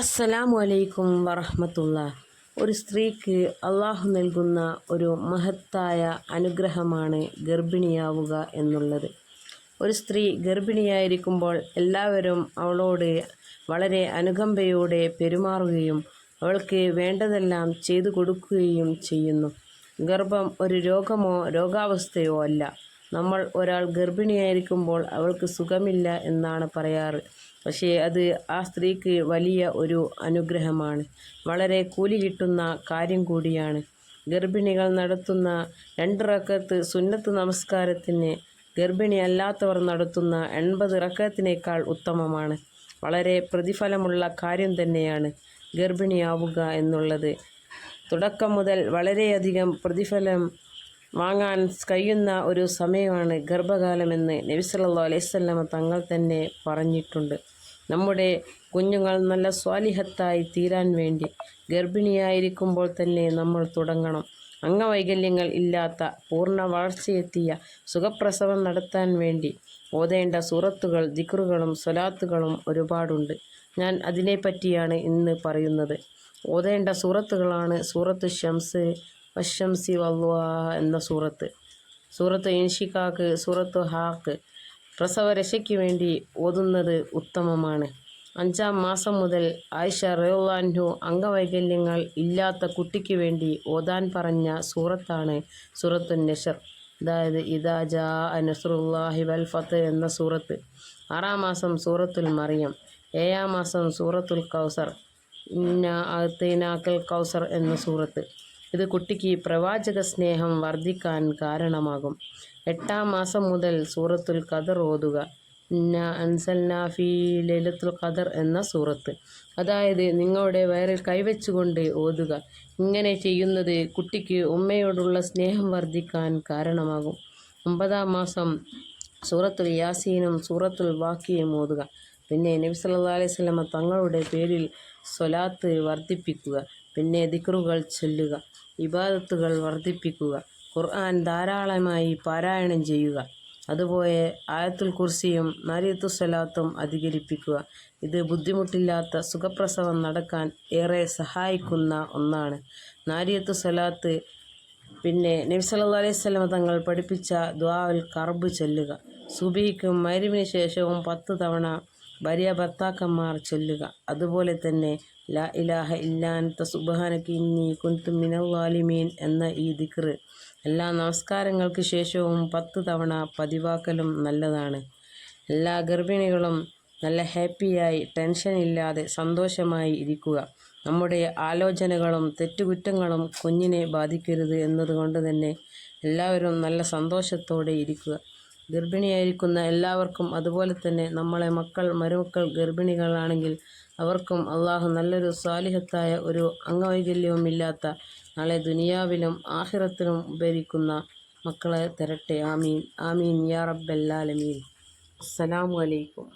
അസ്സലാമു അലൈക്കും വറഹമത്തുള്ള. ഒരു സ്ത്രീക്ക് അള്ളാഹു നൽകുന്ന ഒരു മഹത്തായ അനുഗ്രഹമാണ് ഗർഭിണിയാവുക എന്നുള്ളത്. ഒരു സ്ത്രീ ഗർഭിണിയായിരിക്കുമ്പോൾ എല്ലാവരും അവളോട് വളരെ അനുകമ്പയോടെ പെരുമാറുകയും അവൾക്ക് വേണ്ടതെല്ലാം ചെയ്തു കൊടുക്കുകയും ചെയ്യുന്നു. ഗർഭം ഒരു രോഗമോ രോഗാവസ്ഥയോ അല്ല. നമ്മൾ ഒരാൾ ഗർഭിണിയായിരിക്കുമ്പോൾ അവൾക്ക് സുഖമില്ല എന്നാണ് പറയാറ്. പക്ഷേ അത് ആ സ്ത്രീക്ക് വലിയ ഒരു അനുഗ്രഹമാണ്. വളരെ കൂലി കിട്ടുന്ന കാര്യം കൂടിയാണ്. ഗർഭിണികൾ നടത്തുന്ന രണ്ട് റക്കത്ത് സുന്നത്ത് നമസ്കാരത്തിന് ഗർഭിണി അല്ലാത്തവർ നടത്തുന്ന എൺപത് റക്കത്തിനേക്കാൾ ഉത്തമമാണ്. വളരെ പ്രതിഫലമുള്ള കാര്യം തന്നെയാണ് ഗർഭിണിയാവുക എന്നുള്ളത്. തുടക്കം മുതൽ വളരെയധികം പ്രതിഫലം വാങ്ങാൻ കഴിയുന്ന ഒരു സമയമാണ് ഗർഭകാലമെന്ന് നബി സല്ലല്ലാഹു അലൈഹി വസല്ലമ തങ്ങൾ തന്നെ പറഞ്ഞിട്ടുണ്ട്. നമ്മുടെ കുഞ്ഞുങ്ങൾ നല്ല സ്വാലിഹത്തായി തീരാൻ വേണ്ടി ഗർഭിണിയായിരിക്കുമ്പോൾ തന്നെ നമ്മൾ തുടങ്ങണം. അംഗവൈകല്യങ്ങൾ ഇല്ലാത്ത പൂർണ വളർച്ചയെത്തിയ സുഖപ്രസവം നടത്താൻ വേണ്ടി ഓതേണ്ട സൂറത്തുകൾ ദിക്റുകളും സ്വലാത്തുകളും ഒരുപാടുണ്ട്. ഞാൻ അതിനെപ്പറ്റിയാണ് ഇന്ന് പറയുന്നത്. ഓതേണ്ട സൂറത്തുകളാണ് സൂറത്ത് ഷംസ് വശംസി വല്വാ എന്ന സൂറത്ത്. സൂറത്ത് ഇൻഷിക്കാക്ക് സൂറത്ത് ഹാക്ക് പ്രസവരക്ഷയ്ക്ക് വേണ്ടി ഓതുന്നത് ഉത്തമമാണ്. അഞ്ചാം മാസം മുതൽ ആയിഷ റയോലാൻഹു അംഗവൈകല്യങ്ങൾ ഇല്ലാത്ത കുട്ടിക്ക് വേണ്ടി ഓതാൻ പറഞ്ഞ സൂറത്താണ് സൂറത്തു നഷർ. അതായത് ഇദാ ജാ നസറുല്ലാഹി വൽ എന്ന സൂറത്ത്. ആറാം മാസം സൂറത്തുൽ മറിയം. ഏഴാം മാസം സൂറത്തുൽ കൗസർ. ഇന്ന അത്തേനാക്കൽ കൗസർ എന്ന സൂറത്ത്. ഇത് കുട്ടിക്ക് പ്രവാചക സ്നേഹം വർദ്ധിക്കാൻ കാരണമാകും. എട്ടാം മാസം മുതൽ സൂറത്തുൽ ഖദർ ഓതുക. ലലിത്തുൽ ലൈലത്തുൽ ഖദർ എന്ന സൂറത്ത്. അതായത് നിങ്ങളുടെ വയറിൽ കൈവച്ചുകൊണ്ട് ഓതുക. ഇങ്ങനെ ചെയ്യുന്നത് കുട്ടിക്ക് ഉമ്മയോടുള്ള സ്നേഹം വർദ്ധിക്കാൻ കാരണമാകും. ഒമ്പതാം മാസം സൂറത്തുൽ യാസീനും സൂറത്തുൽ വാക്കിയും ഓതുക. പിന്നെ നബി സല്ലല്ലാഹു അലൈഹി വസല്ലമ തങ്ങളുടെ പേരിൽ സ്വലാത്ത് വർദ്ധിപ്പിക്കുക പിന്നെ ദിക്റുകൾ ചൊല്ലുക ഇബാദത്തുകൾ വർദ്ധിപ്പിക്കുക ഖുർആൻ ധാരാളമായി പാരായണം ചെയ്യുക. അതുപോലെ ആയത്തുൽ കുർസിയും നാരിയത്തു സ്വലാത്തും അധികരിപ്പിക്കുക. ഇത് ബുദ്ധിമുട്ടില്ലാത്ത സുഖപ്രസവം നടക്കാൻ ഏറെ സഹായിക്കുന്ന ഒന്നാണ്. നാരിയത്തു സ്വലാത്ത് പിന്നെ നബി സല്ലല്ലാഹു അലൈഹി വസല്ലമ തങ്ങൾ പഠിപ്പിച്ച ദ്വാവൽ കർബ് ചൊല്ലുക. സുബിക്കും മരുവിന് ശേഷവും പത്ത് തവണ ഭാര്യ ഭർത്താക്കന്മാർ ചൊല്ലുക. അതുപോലെ തന്നെ ലാ ഇലാഹ ഇല്ലാൻ സുബാനക്ക് ഇന്നി കുന്തു മിനവാലിമീൻ എന്ന ഈ ദിക്ർ. എല്ലാ നമസ്കാരങ്ങൾക്ക് ശേഷവും പത്ത് തവണ പതിവാക്കലും നല്ലതാണ്. എല്ലാ ഗർഭിണികളും നല്ല ഹാപ്പിയായി ടെൻഷൻ ഇല്ലാതെ സന്തോഷമായി ഇരിക്കുക. നമ്മുടെ ആലോചനകളും തെറ്റുകുറ്റങ്ങളും കുഞ്ഞിനെ ബാധിക്കരുത് എന്നതുകൊണ്ട് തന്നെ എല്ലാവരും നല്ല സന്തോഷത്തോടെ ഇരിക്കുക. ഗർഭിണിയായിരിക്കുന്ന എല്ലാവർക്കും അതുപോലെ തന്നെ നമ്മളെ മക്കൾ മരുമക്കൾ ഗർഭിണികളാണെങ്കിൽ അവർക്കും അള്ളാഹു നല്ലൊരു സ്വാലിഹത്തായ ഒരു അംഗവൈകല്യവുമില്ലാത്ത നാളെ ദുനിയാവിലും ആഹിറത്തിലും ഉപരിക്കുന്ന മക്കളെ തരട്ടെ. ആമീൻ. ആമീൻ. യാ റബ്ബല്ലാലമീൻ അസ്സലാമു അലൈക്കും.